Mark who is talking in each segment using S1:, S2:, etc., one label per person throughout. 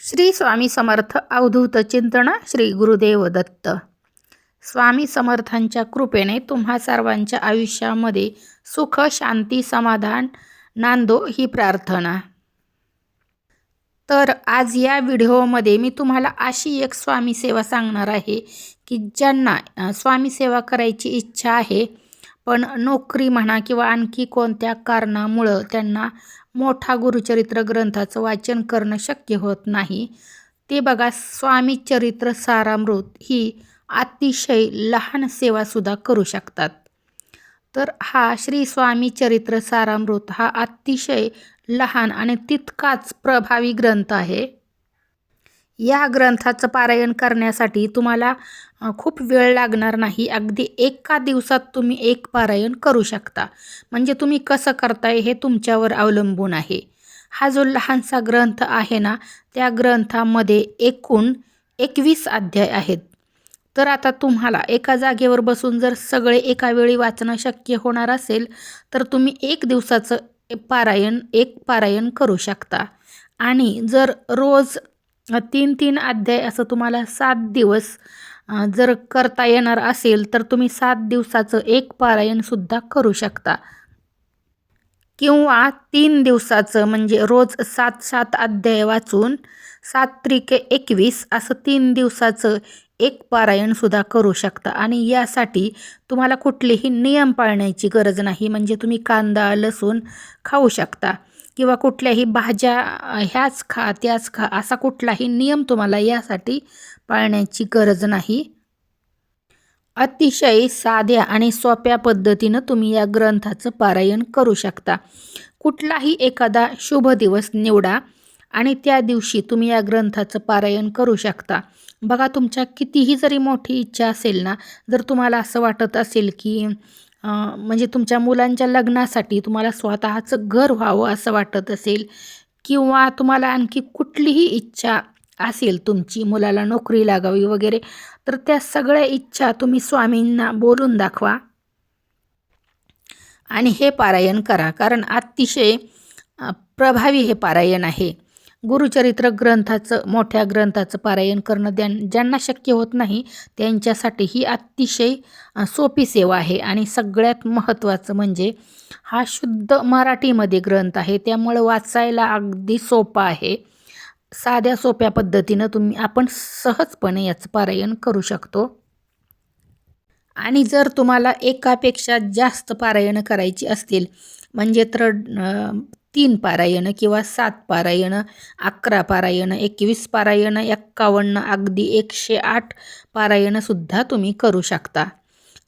S1: श्री स्वामी समर्थ अवधूत चिंतन श्री गुरुदेव दत्त. स्वामी समर्थांच्या कृपेने तुम्हा सर्वांच्या आयुष्यामध्ये सुख शांती समाधान नांदो ही प्रार्थना. तर आज या व्हिडिओमध्ये मी तुम्हाला अशी एक स्वामी सेवा सांगणार आहे की ज्यांना स्वामी सेवा करायची इच्छा आहे पण नोकरी म्हणा किंवा आणखी कोणत्या कारणामुळं त्यांना मोठा गुरुचरित्र ग्रंथाचं वाचन करणं शक्य होत नाही. ते बघा स्वामी चरित्र सारामृत ही अतिशय लहान सेवासुद्धा करू शकतात. तर हा श्री स्वामी चरित्र सारामृत हा अतिशय लहान आणि तितकाच प्रभावी ग्रंथ आहे. या ग्रंथाचं पारायण करण्यासाठी तुम्हाला खूप वेळ लागणार नाही. अगदी एका दिवसात तुम्ही एक पारायण करू शकता. म्हणजे तुम्ही कसं करताय हे तुमच्यावर अवलंबून आहे. हा जो लहानसा ग्रंथ आहे ना त्या ग्रंथामध्ये एकूण एकवीस अध्याय आहेत. तर आता तुम्हाला एका जागेवर बसून जर सगळे एका वेळी वाचणं शक्य होणार असेल तर तुम्ही एक दिवसाचं पारायण एक पारायण करू शकता. आणि जर रोज तीन तीन अध्याय असं तुम्हाला सात दिवस जर करता येणार असेल तर तुम्ही सात दिवसाचं एक पारायणसुद्धा करू शकता. किंवा तीन दिवसाचं म्हणजे रोज सात सात अध्याय वाचून सात त्रिके एकवीस असं तीन दिवसाचं एक पारायणसुद्धा करू शकता. आणि यासाठी तुम्हाला कुठलेही नियम पाळण्याची गरज नाही. म्हणजे तुम्ही कांदा लसूण खाऊ शकता. किंवा कुठल्याही भाज्या ह्याच खा त्याच खा असा कुठलाही नियम तुम्हाला यासाठी पाळण्याची गरज नाही. अतिशय साध्या आणि सोप्या पद्धतीनं तुम्ही या ग्रंथाचं पारायण करू शकता. कुठलाही एखादा शुभ दिवस निवडा आणि त्या दिवशी तुम्ही या ग्रंथाचं पारायण करू शकता. बघा तुमच्या कितीही जरी मोठी इच्छा असेल ना जर तुम्हाला असं वाटत असेल की म्हणजे तुमच्या मुलांच्या लग्नासाठी तुम्हाला स्वतःचं घर व्हावं असं वाटत असेल किंवा तुम्हाला आणखी कुठलीही इच्छा असेल तुमची मुलाला नोकरी लागावी वगैरे तर त्या सगळ्या इच्छा तुम्ही स्वामींना बोलून दाखवा. आणि हे पारायण करा कारण अतिशय प्रभावी हे पारायण आहे. गुरुचरित्र ग्रंथाचं मोठ्या ग्रंथाचं पारायण करणं द्या ज्यांना शक्य होत नाही त्यांच्यासाठी ही अतिशय सोपी सेवा आहे. आणि सगळ्यात महत्त्वाचं म्हणजे हा शुद्ध मराठीमध्ये ग्रंथ आहे. त्यामुळं वाचायला अगदी सोपा आहे. साध्या सोप्या पद्धतीनं तुम्ही आपण सहजपणे याचं पारायण करू शकतो. आणि जर तुम्हाला एकापेक्षा जास्त पारायणं करायची असतील म्हणजे तर तीन पारायणं किंवा सात पारायणं अकरा पारायणं एकवीस पारायणं एक्कावन्न अगदी एकशे आठ पारायणंसुद्धा तुम्ही करू शकता.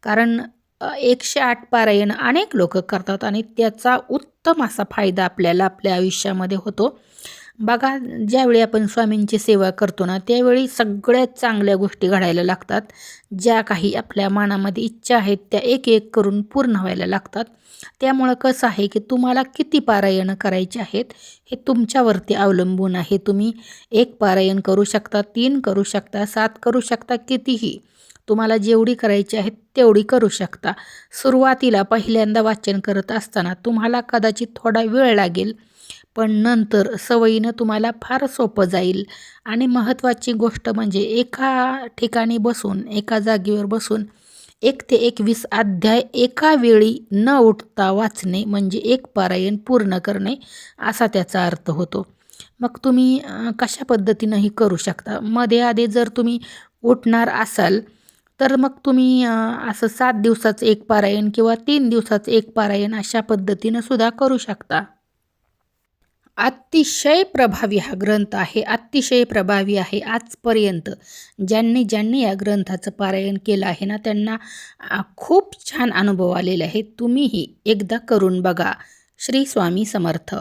S1: कारण एकशे आठ पारायण अनेक लोक करतात आणि त्याचा उत्तम असा फायदा आपल्याला आपल्या आयुष्यामध्ये होतो. बघा ज्यावेळी आपण स्वामींची सेवा करतो ना त्यावेळी सगळ्यात चांगल्या गोष्टी घडायला लागतात. ज्या काही आपल्या मनामध्ये इच्छा आहेत त्या एक एक करून पूर्ण व्हायला लागतात. त्यामुळं कसं आहे की तुम्हाला किती पारायणं करायची आहेत हे तुमच्यावरती अवलंबून आहे. तुम्ही एक पारायण करू शकता तीन करू शकता सात करू शकता कितीही. तुम्हाला जेवढी करायची आहे तेवढी करू शकता. सुरुवातीला पहिल्यांदा वाचन करत असताना तुम्हाला कदाचित थोडा वेळ लागेल. पण नंतर सवयीनं तुम्हाला फार सोपं जाईल. आणि महत्त्वाची गोष्ट म्हणजे एका ठिकाणी बसून एका जागेवर बसून एक ते एकवीस अध्याय एका वेळी न उठता वाचणे म्हणजे एक पारायण पूर्ण करणे असा त्याचा अर्थ होतो. मग तुम्ही कशा पद्धतीनंही करू शकता? मध्ये आधी जर तुम्ही उठणार असाल तर मग तुम्ही असं सात दिवसाचं एक पारायण किंवा तीन दिवसाचं एक पारायण अशा पद्धतीनं सुद्धा करू शकता. अतिशय प्रभावी हा ग्रंथ आहे अतिशय प्रभावी आहे आजपर्यंत. ज्यांनी ज्यांनी या ग्रंथाचं पारायण केलं आहे ना त्यांना खूप छान अनुभव आलेले आहे. तुम्हीही एकदा करून बघा. श्री स्वामी समर्थ.